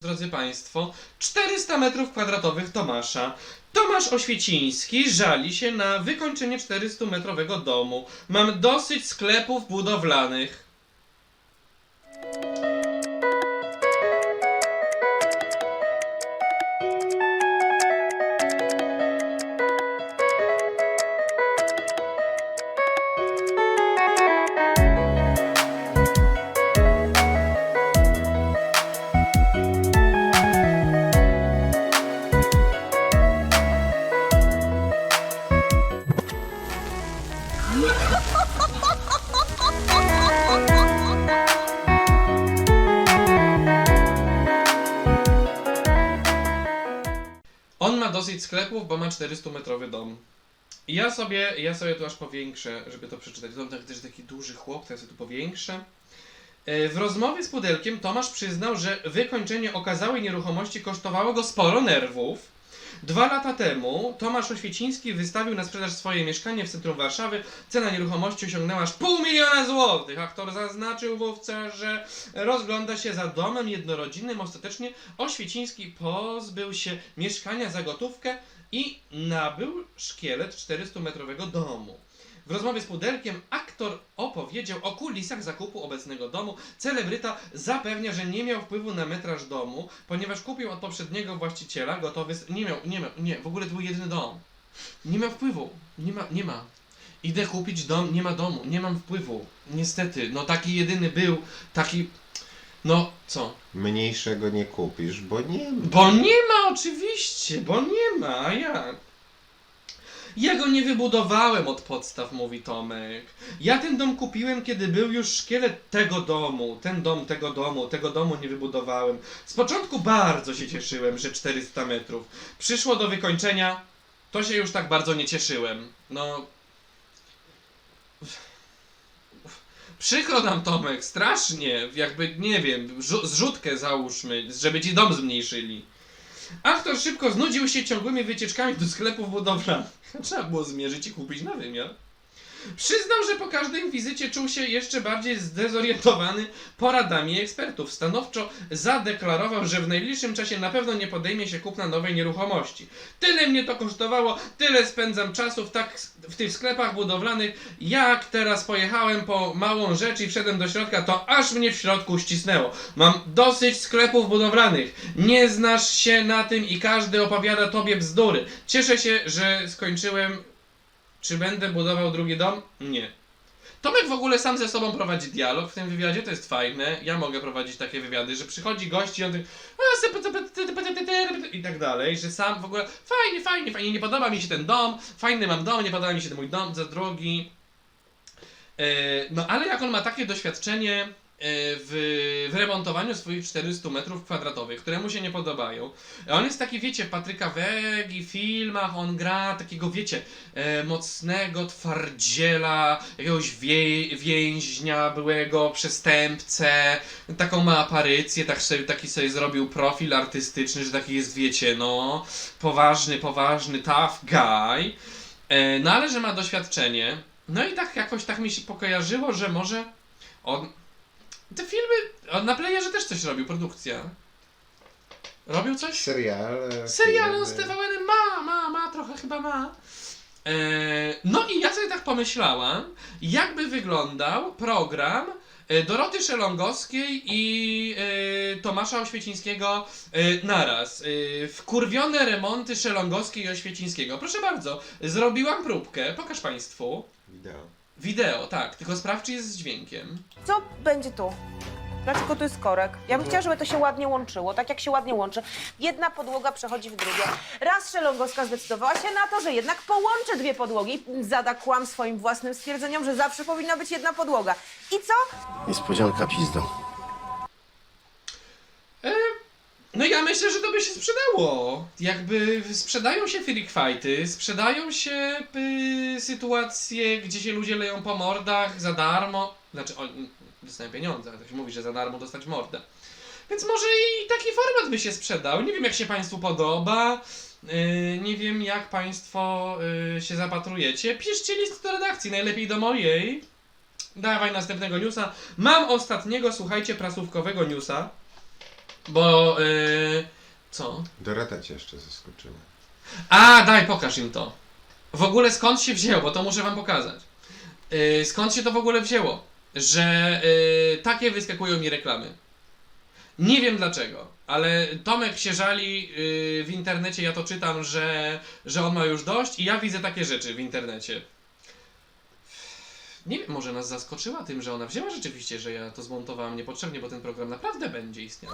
Drodzy Państwo, 400 metrów kwadratowych Tomasza. Tomasz Oświeciński żali się na wykończenie 400-metrowego domu. Mam dosyć sklepów budowlanych. Ma dosyć sklepów, bo ma 400-metrowy dom. I ja sobie, ja sobie tu aż powiększę, żeby to przeczytać. To tak, też taki duży chłop, to ja sobie tu powiększę. E, W rozmowie z Pudelkiem Tomasz przyznał, że wykończenie okazałej nieruchomości kosztowało go sporo nerwów. Dwa lata temu Tomasz Oświeciński wystawił na sprzedaż swoje mieszkanie w centrum Warszawy. Cena nieruchomości osiągnęła aż pół miliona złotych. Aktor zaznaczył wówczas, że rozgląda się za domem jednorodzinnym. Ostatecznie Oświeciński pozbył się mieszkania za gotówkę i nabył szkielet 400-metrowego domu. W rozmowie z Pudelkiem aktor opowiedział o kulisach zakupu obecnego domu. Celebryta zapewnia, że nie miał wpływu na metraż domu, ponieważ kupił od poprzedniego właściciela gotowy... Nie miał, nie miał, nie, w ogóle to był jedyny dom. Nie ma wpływu, nie ma, nie ma. Idę kupić dom, nie ma domu, nie mam wpływu. Niestety, no taki jedyny był, taki... No, co? Mniejszego nie kupisz, bo nie ma. Bo nie ma oczywiście, bo nie ma, a jak? Ja go nie wybudowałem od podstaw, mówi Tomek. Ja ten dom kupiłem, kiedy był już szkielet tego domu. Ten dom tego domu, tego domu nie wybudowałem. Z początku bardzo się cieszyłem, że 400 metrów. Przyszło do wykończenia, to się już tak bardzo nie cieszyłem. No... Przykro nam Tomek, strasznie, jakby, nie wiem, rzu- zrzutkę załóżmy, żeby ci dom zmniejszyli. Aktor szybko znudził się ciągłymi wycieczkami do sklepów budowlanych. Trzeba było zmierzyć i kupić na wymiar. Przyznał, że po każdej wizycie czuł się jeszcze bardziej zdezorientowany poradami ekspertów. Stanowczo zadeklarował, że w najbliższym czasie na pewno nie podejmie się kupna nowej nieruchomości. Tyle mnie to kosztowało, tyle spędzam czasu w, tak, w tych sklepach budowlanych. Jak teraz pojechałem po małą rzecz i wszedłem do środka, to aż mnie w środku ścisnęło. Mam dosyć sklepów budowlanych. Nie znasz się na tym i każdy opowiada tobie bzdury. Cieszę się, że skończyłem. Czy będę budował drugi dom? Nie. Tomek w ogóle sam ze sobą prowadzi dialog w tym wywiadzie, to jest fajne. Ja mogę prowadzić takie wywiady, że przychodzi gość i on i tak dalej, że sam w ogóle fajnie, fajnie, fajnie, nie podoba mi się ten dom, fajny mam dom, nie podoba mi się ten mój dom za drogi. E, No ale jak on ma takie doświadczenie w, w remontowaniu swoich 400 metrów kwadratowych, które mu się nie podobają. On jest taki, wiecie, w Patryka Wegi, filmach, on gra takiego, wiecie, e, mocnego twardziela, jakiegoś wie, więźnia, byłego przestępcę. Taką ma aparycję, tak sobie, taki sobie zrobił profil artystyczny, że taki jest, wiecie, no, poważny, poważny, tough guy. E, no ale że ma doświadczenie. No i tak jakoś tak mi się pokojarzyło, że może on... On na playerze też coś robił, produkcja. Robił coś? Seriale. Seriale z filmy. TVN ma, ma, ma, trochę chyba ma. E, no i ja sobie tak pomyślałam, jakby wyglądał program e, Doroty Szelongowskiej i e, Tomasza Oświecińskiego e, naraz. E, wkurwione remonty Szelongowskiej i Oświecińskiego. Proszę bardzo, zrobiłam próbkę, pokaż Państwu. Wideo. Wideo, tak, tylko sprawdź, czy jest z dźwiękiem. Co będzie tu? Dlaczego tu jest korek? Ja bym chciała, żeby to się ładnie łączyło, tak jak się ładnie łączy. Jedna podłoga przechodzi w drugie. Raz Szelongowska zdecydowała się na to, że jednak połączy dwie podłogi. Zada kłam swoim własnym stwierdzeniom, że zawsze powinna być jedna podłoga. I co? Niespodzianka pizdo. No ja myślę, że to by się sprzedało. Jakby sprzedają się freak fighty, sprzedają się y, sytuacje, gdzie się ludzie leją po mordach za darmo. Znaczy, oni dostają pieniądze, to się mówi, że za darmo dostać mordę. Więc może i taki format by się sprzedał. Nie wiem, jak się Państwu podoba. Yy, nie wiem, jak Państwo yy, się zapatrujecie. Piszcie list do redakcji, najlepiej do mojej. Dawaj następnego newsa. Mam ostatniego, słuchajcie, prasówkowego newsa. Bo, yy, co? Dorota cię jeszcze zaskoczyła. A, daj, pokaż im to. W ogóle skąd się wzięło, to muszę wam pokazać. Yy, skąd się to w ogóle wzięło, że yy, takie wyskakują mi reklamy. Nie wiem dlaczego, ale Tomek się żali yy, w internecie, ja to czytam, że, że on ma już dość i ja widzę takie rzeczy w internecie. Nie wiem, może nas zaskoczyła tym, że ona wzięła rzeczywiście, że ja to zmontowałam niepotrzebnie, bo ten program naprawdę będzie istniał.